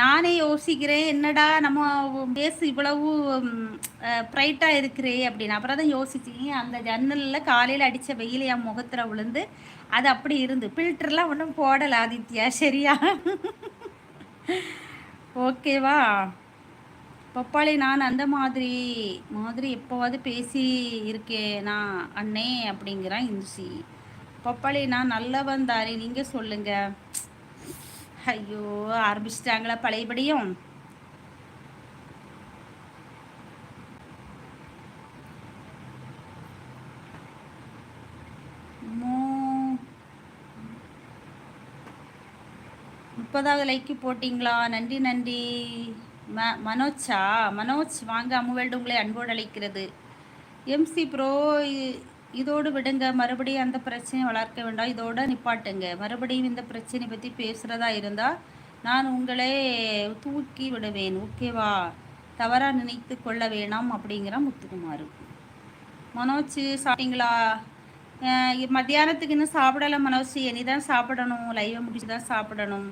நானே யோசிக்கிறேன் என்னடா நம்ம பேசு இவ்வளவு ப்ரைட்டாக இருக்கிறே அப்படின்னு. அப்புறம் தான் யோசிச்சிங்க அந்த ஜன்னலில் காலையில் அடித்த வெயில் என் முகத்தில் விழுந்து அது அப்படி இருந்து. ஃபில்டர்லாம் ஒன்றும் போடலை ஆதித்யா சரியா? ஓகேவா? பப்பாளி நான் அந்த மாதிரி மாதிரி எப்போவாது பேசி இருக்கேனா அண்ணே அப்படிங்கிறான் இன்சி பப்பாளி நான் நல்லவன் தாரி நீங்கள் சொல்லுங்கள் ஐயோ ஆரம்பிச்சிட்டாங்களா பழையபடியும் முப்பதாவது லைக்கு போட்டிங்களா நன்றி நன்றி ம மனோஜா மனோஜ் வாங்க அம்முவேல்டு உங்களை அன்போடு அழைக்கிறது எம்சி ப்ரோ இதோடு விடுங்க மறுபடியும் அந்த பிரச்சனையை வளர்க்க வேண்டாம். இதோட நிப்பாட்டுங்க. மறுபடியும் இந்த பிரச்சனை பற்றி பேசுகிறதா இருந்தால் நான் உங்களே தூக்கி விடுவேன். ஓகேவா தவறாக நினைத்து கொள்ள வேணாம் அப்படிங்கிற முத்துக்குமார். மனோஜ் சாப்பிட்டீங்களா? மத்தியானத்துக்கு இன்னும் சாப்பிடலை மனோஜ். இனி தான் சாப்பிடணும் லைவை முடிச்சு தான் சாப்பிடணும்.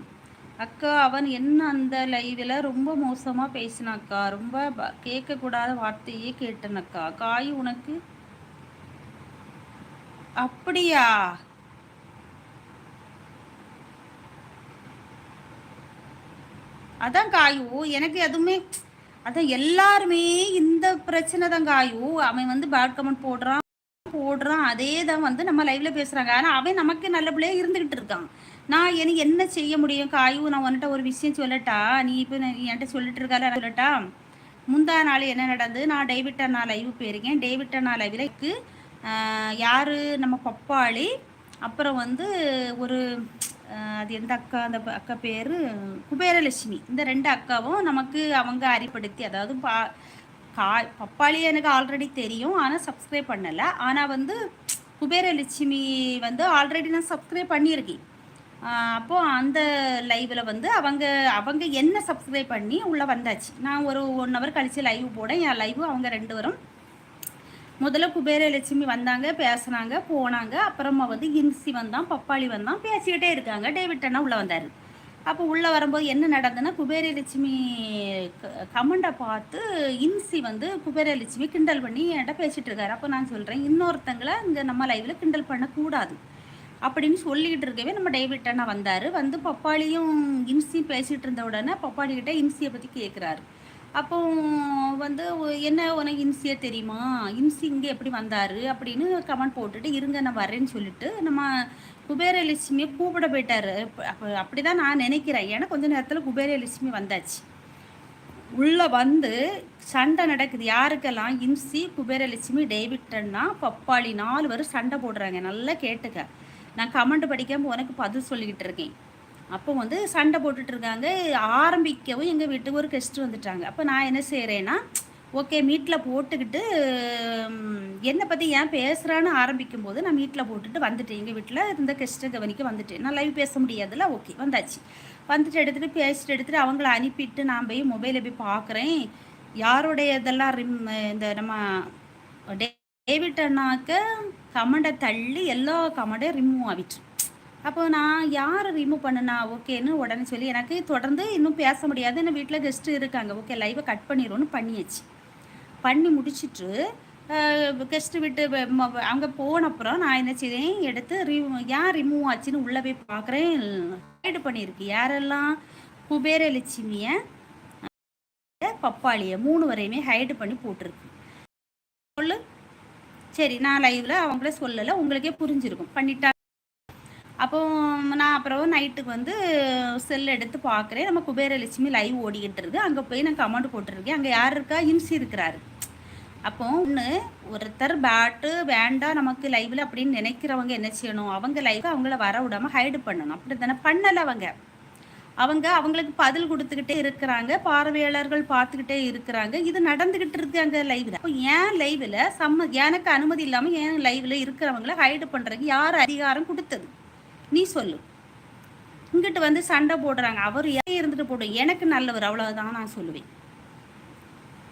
அக்கா அவன் என்ன அந்த லைவில் ரொம்ப மோசமாக பேசினாக்கா ரொம்ப கேட்கக்கூடாத வார்த்தையே கேட்டனக்கா. காய் உனக்கு? அப்படியா? அதான் காயு எனக்கு எதுவுமே அதான் எல்லாருமே இந்த பிரச்சனை தான் காயு. அவன் வந்து பேட் கமெண்ட் போடுறான் போடுறான் அதே தான் வந்து நம்ம லைவ்ல பேசுறாங்க. ஆனா அவன் நமக்கு நல்லபடியா இருந்துகிட்டு இருக்கான். நான் எனக்கு என்ன செய்ய முடியும்? காயு நான் உன்கிட்ட ஒரு விஷயம் சொல்லட்டா? நீ இப்போ என்கிட்ட சொல்லிட்டு இருக்கால சொல்லட்டா? முந்தா நாள் என்ன நடந்து நான் டேவிட் அண்ணா லைவ் போயிருக்கேன். டேவிட் அண்ணா லைவ்ல யார்? நம்ம பப்பாளி. அப்புறம் வந்து ஒரு அது எந்த அக்கா? அந்த அக்கா பேர்? குபேரலட்சுமி. இந்த ரெண்டு அக்காவும் நமக்கு அவங்க அறிப்படுத்தி அதாவது பா கா பப்பாளி எனக்கு ஆல்ரெடி தெரியும் ஆனால் சப்ஸ்கிரைப் பண்ணலை. ஆனால் வந்து குபேரலட்சுமி வந்து ஆல்ரெடி நான் சப்ஸ்கிரைப் பண்ணியிருக்கேன். அப்போது அந்த லைவில் வந்து அவங்க அவங்க என்ன சப்ஸ்கிரைப் பண்ணி உள்ளே வந்தாச்சு. நான் ஒரு ஒன் ஹவர் கழித்து லைவ் போடேன் என் லைவ் அவங்க ரெண்டு வரும் முதல்ல குபேரலட்சுமி வந்தாங்க பேசுனாங்க போனாங்க. அப்புறமா வந்து இன்சி வந்தான் பப்பாளி வந்தான் பேசிக்கிட்டே இருக்காங்க. டேவிட் அண்ணா உள்ளே வந்தார். அப்போ உள்ளே வரும்போது என்ன நடந்ததுன்னா குபேரலட்சுமி கமெண்டை பார்த்து இன்சி வந்து குபேரலட்சுமி கிண்டல் பண்ணி என்கிட்ட பேசிகிட்டு இருக்காரு. அப்போ நான் சொல்கிறேன் இன்னொருத்தங்களை இங்கே நம்ம லைவில் கிண்டல் பண்ணக்கூடாது. அப்படின்னு சொல்லிக்கிட்டு இருக்கவே நம்ம டேவிட் அண்ணா வந்தார். வந்து பப்பாளியும் இன்சியும் பேசிகிட்டு இருந்த உடனே பப்பாளிக்கிட்ட இன்சியை பற்றி கேட்குறாரு அப்போ வந்து என்ன உனக்கு இன்சியா தெரியுமா? இன்சி இங்கே எப்படி வந்தார்? அப்படின்னு கமெண்ட் போட்டுட்டு இருங்க நான் வரேன்னு சொல்லிட்டு நம்ம குபேரலட்சுமியை கூப்பிட போயிட்டாரு. அப்போ அப்படி தான் நான் நினைக்கிறேன். ஏன்னா கொஞ்ச நேரத்தில் குபேரலட்சுமி வந்தாச்சு. உள்ளே வந்து சண்டை நடக்குது. யாருக்கெல்லாம் இன்சி குபேரலட்சுமி டேவிட்டன்னா பப்பாளி நாலு பேரும் சண்டை போடுறாங்க. நல்லா கேட்டுக்க. நான் கமெண்ட் படிக்காமல் உனக்கு பதில் சொல்லிக்கிட்டு இருக்கேன். அப்போ வந்து சண்டை போட்டுட்ருக்காங்க ஆரம்பிக்கவும் எங்கள் வீட்டுக்கு ஒரு கெஸ்ட்டு வந்துட்டாங்க. அப்போ நான் என்ன செய்கிறேன்னா ஓகே மீட்டில் போட்டுக்கிட்டு என்னை பற்றி ஏன் பேசுகிறான்னு ஆரம்பிக்கும் போது நான் மீட்டில் போட்டுட்டு வந்துட்டேன். எங்கள் வீட்டில் இருந்த கெஸ்ட்டை கவனிக்க வந்துட்டேன். நான் லைவ் பேச முடியாதுல்ல? ஓகே வந்தாச்சு. வந்துட்டு எடுத்துகிட்டு பேசிட்டு எடுத்துகிட்டு அவங்கள அனுப்பிட்டு நான் போய் மொபைலை போய் பார்க்குறேன் யாருடைய இதெல்லாம் ரிம் இந்த நம்ம டேவிட் அண்ணாக்க கமெண்டை தள்ளி எல்லா கமெண்டையும் ரிமூவ் ஆகிட்டு அப்போ நான் யாரை ரிமூவ் பண்ணுனா ஓகேன்னு உடனே சொல்லி எனக்கு தொடர்ந்து இன்னும் பேச முடியாது. என்ன வீட்டில் கெஸ்ட்டு இருக்காங்க. ஓகே லைவை கட் பண்ணிடும்னு பண்ணியாச்சு. பண்ணி முடிச்சுட்டு கெஸ்ட்டு விட்டு அங்கே போனப்புறம் நான் என்ன செய்தேன்? எடுத்து ரிவ் ஏன் ரிமூவ் ஆச்சுன்னு உள்ளே போய் பார்க்குறேன் ஹைடு பண்ணியிருக்கு. யாரெல்லாம் குபேரலட்சுமியை பப்பாளியை மூணு வரையுமே ஹைடு பண்ணி போட்டிருக்கு. சொல்லு. சரி நான் லைவில் அவங்கள சொல்லலை. உங்களுக்கே புரிஞ்சிருக்கும். பண்ணிட்டா அப்போ நான் அப்புறம் நைட்டுக்கு வந்து செல் எடுத்து பார்க்குறேன். நம்ம குபேரலட்சுமி லைவ் ஓடிக்கிட்டு இருக்கு அங்கே போய் நான் கமெண்ட் போட்டிருக்கேன். அங்கே யார் இருக்கா? இம்சி இருக்கிறாரு. அப்போ ஒன்று ஒருத்தர் பேட்டு வேண்டாம் நமக்கு லைவில் அப்படின்னு நினைக்கிறவங்க என்ன செய்யணும்? அவங்க லைவ் அவங்கள வர விடாமல் ஹைடு பண்ணணும். அப்படி தானே பண்ணலை அவங்க. அவங்க அவங்களுக்கு பதில் கொடுத்துக்கிட்டே இருக்கிறாங்க. பார்வையாளர்கள் பார்த்துக்கிட்டே இருக்கிறாங்க. இது நடந்துக்கிட்டு இருக்கு அங்கே லைவில் அப்போ ஏன் லைவில் சம்ம எனக்கு அனுமதி இல்லாமல் ஏன் லைவில் இருக்கிறவங்கள ஹைடு பண்ணுறதுக்கு யார் அதிகாரம் கொடுத்தது? நீ சொல்லு. இங்கிட்டு வந்து சண்டை போடுறாங்க. அவர் ஏன் இருந்துட்டு போடும் எனக்கு நல்லவர் அவ்வளவுதான் நான் சொல்லுவேன்.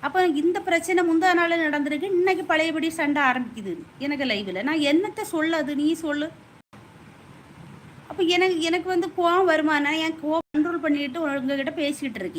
அப்போ இந்த பிரச்சனை முந்தா நாள் நடந்திருக்கு. இன்னைக்கு பழையபடி சண்டை ஆரம்பிக்குது. எனக்கு லைவில் நான் என்னத்தை சொல்லாது நீ சொல்லு. அப்போ எனக்கு எனக்கு வந்து கோவம் வருமானா? என் கோவம் கண்ட்ரோல் பண்ணிட்டு உங்ககிட்ட பேசிக்கிட்டு இருக்கேன்.